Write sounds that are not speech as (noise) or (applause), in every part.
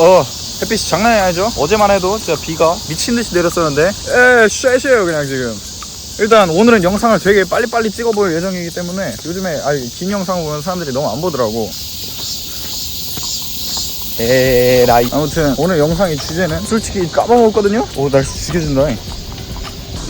어 햇빛이 장난이 아니죠? 어제만 해도 진짜 비가 미친듯이 내렸었는데. 에 쉐쉐요 그냥 지금. 일단 오늘은 영상을 되게 빨리빨리 찍어볼 예정이기 때문에 요즘에 아니 긴 영상 보면 사람들이 너무 안 보더라고. 에라이. 아무튼 오늘 영상의 주제는 솔직히 까먹었거든요? 오 날씨 죽여준다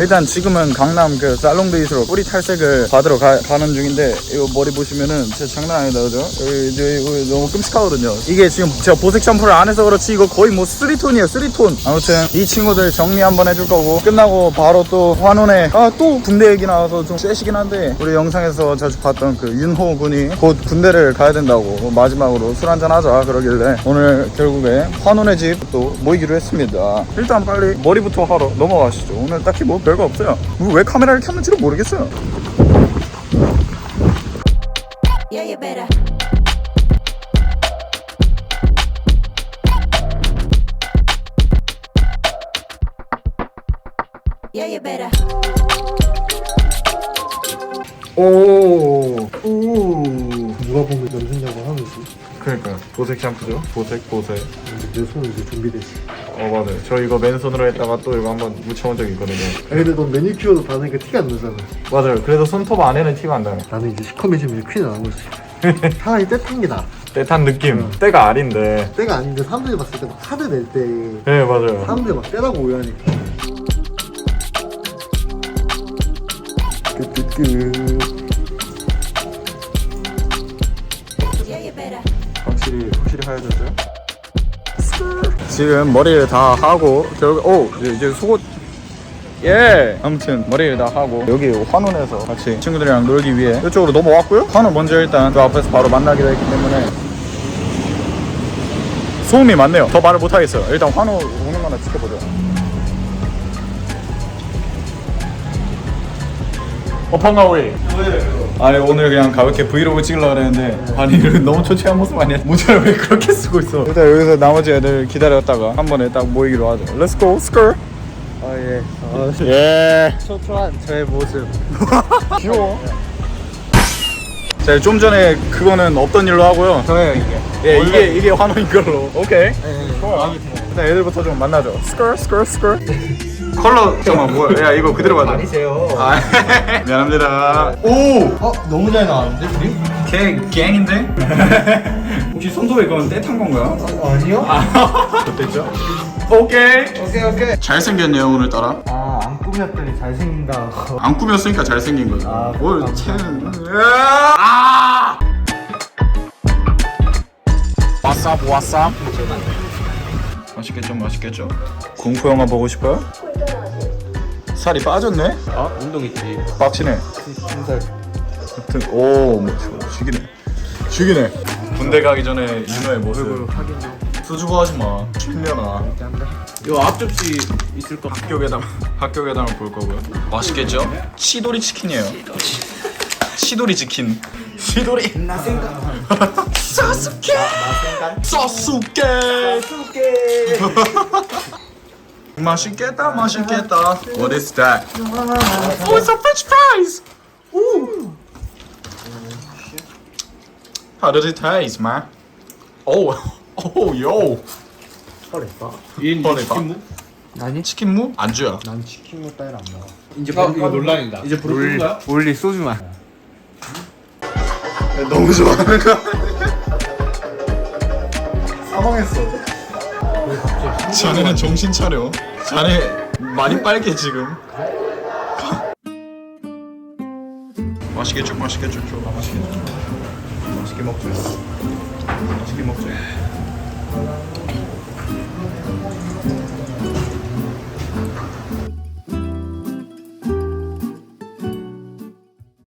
일단 지금은 강남 그 살롱베이스로 뿌리 탈색을 받으러 가, 는 중인데 이거 머리 보시면은 진짜 장난 아니다 그죠? 여기, 이제 이거 너무 끔찍하거든요. 이게 지금 제가 보색 샴푸를 안 해서 그렇지 이거 거의 뭐 3톤이에요 3톤. 아무튼 이 친구들 정리 한번 해줄 거고 끝나고 바로 또 환원에 아 또 군대 얘기 나와서 좀 쎄시긴 한데 우리 영상에서 자주 봤던 그 윤호 군이 곧 군대를 가야 된다고 마지막으로 술 한잔 하자 그러길래 오늘 결국에 환원의 집 또 모이기로 했습니다. 일단 빨리 머리부터 하러 넘어가시죠. 오늘 딱히 뭐 별거 없어요. 왜 카메라를 켰는지도 모르겠어요. Yeah, you better. Yeah, you better. 오, 오. 누가 보면 염색약을 하는지? 그러니까 보색 샴푸죠. 보색 보색. 근데 내 손은 이제 준비되지 어 맞아요 저 이거 맨손으로 했다가 또 이거 한번 묻혀본 적이 있거든요. 아 근데 넌 매니큐어도 바르니까 티가 안 나잖아. 맞아요. 그래서 손톱 안에는 티가 안 나요. 나는 이제 시커매지면 큰일 나는 거지. (laughs) 차라리 때탄 게 나아. 때탄 느낌. 때가 아닌데. 때가 아닌데 사람들이 봤을 때막 화를 낼때. 네 맞아요. 사람들이 막 때라고 오해하니까. 끝끝끝 지금 머리를 다 하고 결국 오 이제, 이제 속옷. 예. 아무튼 머리를 다 하고 여기 환원에서 같이 친구들이랑 놀기 위해 이쪽으로 넘어왔고요. 환원 먼저 일단 그 앞에서 바로 만나기로 했기 때문에. 소음이 많네요. 더 말을 못하겠어요. 일단 환원 오는 거나 지켜보죠. 어 반가워이 아니 오늘 그냥 가볍게 브이로그 찍으려고 그랬는데 아니 너무 초췌한 모습 아니야? 모자를 왜 그렇게 쓰고 있어? 일단 여기서 나머지 애들 기다렸다가 한 번에 딱 모이기로 하죠. Let's go 스컬 아예. 아, 예. 초초한 저의 모습. (laughs) 귀여워. 자 좀 전에 그거는 없던 일로 하고요. 저예요 이게. 예 이게 이게 환호인 걸로. 오케이. 네, 마음에 들어요 일단 애들부터 좀 만나죠. 스컬 스컬 스컬 컬러 잠깐만 뭐야 야 이거 그대로 가자 아니세요 아 (laughs) 미안합니다 오 어? 너무 잘 나왔는데 둘이? 걔 갱인데? (laughs) 혹시 손톱에 그건 떼탄 건가요? 아, (laughs) 아니요? 어땠죠? 오케이 오케이 오케이 잘생겼네요 오늘따라 아 안 꾸몄더니 잘생긴다 안 꾸몄으니까 잘생긴 거죠 아, 뭘. 채는 아! 와쌉 와쌉 맛있겠죠 맛있겠죠. 공포 영화 보고 싶어요? 살이 빠졌네? 아 운동했지. 빡치네. 한살. 하여튼 오 뭐, 죽이네. 죽이네. 군대 가기 전에 윤호의 모습. 수줍어 하지 마. 실려나 요 앞접시 있을 거. 학교 괴담 학교 괴담을 볼 거고요. 맛있겠죠? 치도리 치킨이에요 치도리 치킨. 치도리 나생각. 사스케! 사스케! (laughs) 맛있겠다 맛있겠다. What is that? Oh it's a french fries! Ooh. How does it taste man? Oh (laughs) Oh yo. 털했다 얘는 뻔해, 치킨 무? 아니? 치킨 무? 안주야 난 치킨 따위를 안 먹어. 이제 부르 이거 논란이다. 이제 부르는 거야? 올리 소주만 너무 좋아하는 거. 사망했어. 자네는 정신 차려. 자네 많이 빨개 지금. 맛있겠죠 맛있겠죠 저 맛있겠죠 맛있게 먹자. 맛있게 먹자